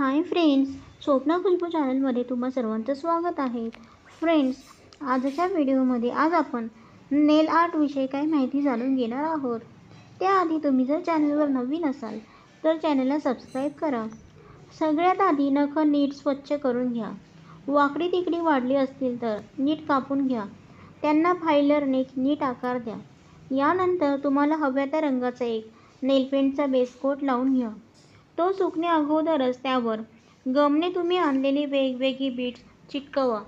Hi friends Swapna Khushboo चॅनलमध्ये तुम्हा सर्वांचं स्वागत आहे. फ्रेंड्स आजच्या व्हिडिओमध्ये आज आपण नेल आर्टविषयी काही माहिती जाणून घेणार आहोत. त्याआधी तुम्ही जर चॅनलवर नवीन असाल तर चॅनलला सबस्क्राईब करा. सगळ्यात आधी नखं नीट स्वच्छ करून घ्या. वाकडी तिकडी वाढली असतील तर नीट कापून घ्या. त्यांना फायलरने नीट आकार द्या. यानंतर तुम्हाला हव्या त्या रंगाचा एक नेलपेंटचा बेस कोट लावून घ्या. तो सुकणे अगोदरच त्यावर गमने तुम्ही आणलेली वेगवेगळी बीट्स चिटकवा.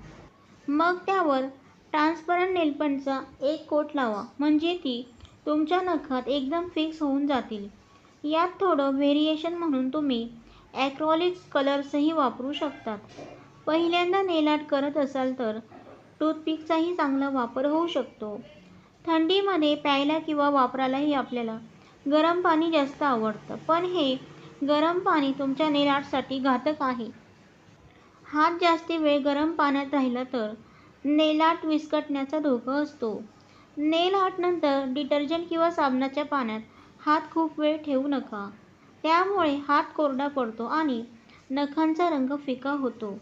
मग त्यावर ट्रान्सपरंट नेलपंटचा एक कोट लावा. म्हणजे ती तुमच्या नखात एकदम फिक्स होऊन जातील. यात थोडं व्हेरिएशन म्हणून तुम्ही ॲक्रोलिक कलर्सही वापरू शकतात. पहिल्यांदा नेलाट करत असाल तर टूथपिकचाही चांगला वापर होऊ शकतो. थंडीमध्ये प्यायला किंवा वापरायलाही आपल्याला गरम पाणी जास्त आवडतं. पण हे गरम पाणी तुमच्या नेलाटसाठी घातक आहे. हात जास्ती वेळ गरम पाण्यात राहिला तर नेलाट विस्कटण्याचा धोका असतो. नेल आर्टनंतर डिटर्जंट किंवा साबणाच्या पाण्यात हात खूप वेळ ठेवू नका. त्यामुळे हात कोरडा पडतो आणि नखांचा रंग फिका होतो.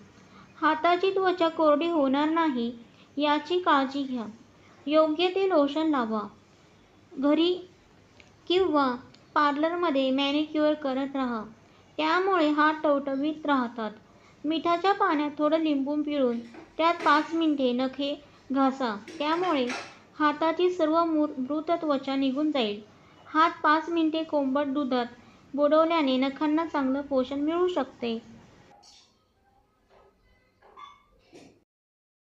हाताची त्वचा कोरडी होणार नाही याची काळजी घ्या. योग्य ते लोशन लावा. घरी किंवा पार्लरमध्ये मॅनिक्युअर करत राहा. त्यामुळे हात टवटवीत राहतात. मिठाच्या पाण्यात थोडं लिंबू पिळून त्यात पाच मिनिटे नखे घासा. त्यामुळे हाताची सर्व मृत त्वचा निघून जाईल. हात पाच मिनिटे कोंबट दुधात बुडवल्याने नखांना चांगलं पोषण मिळू शकते.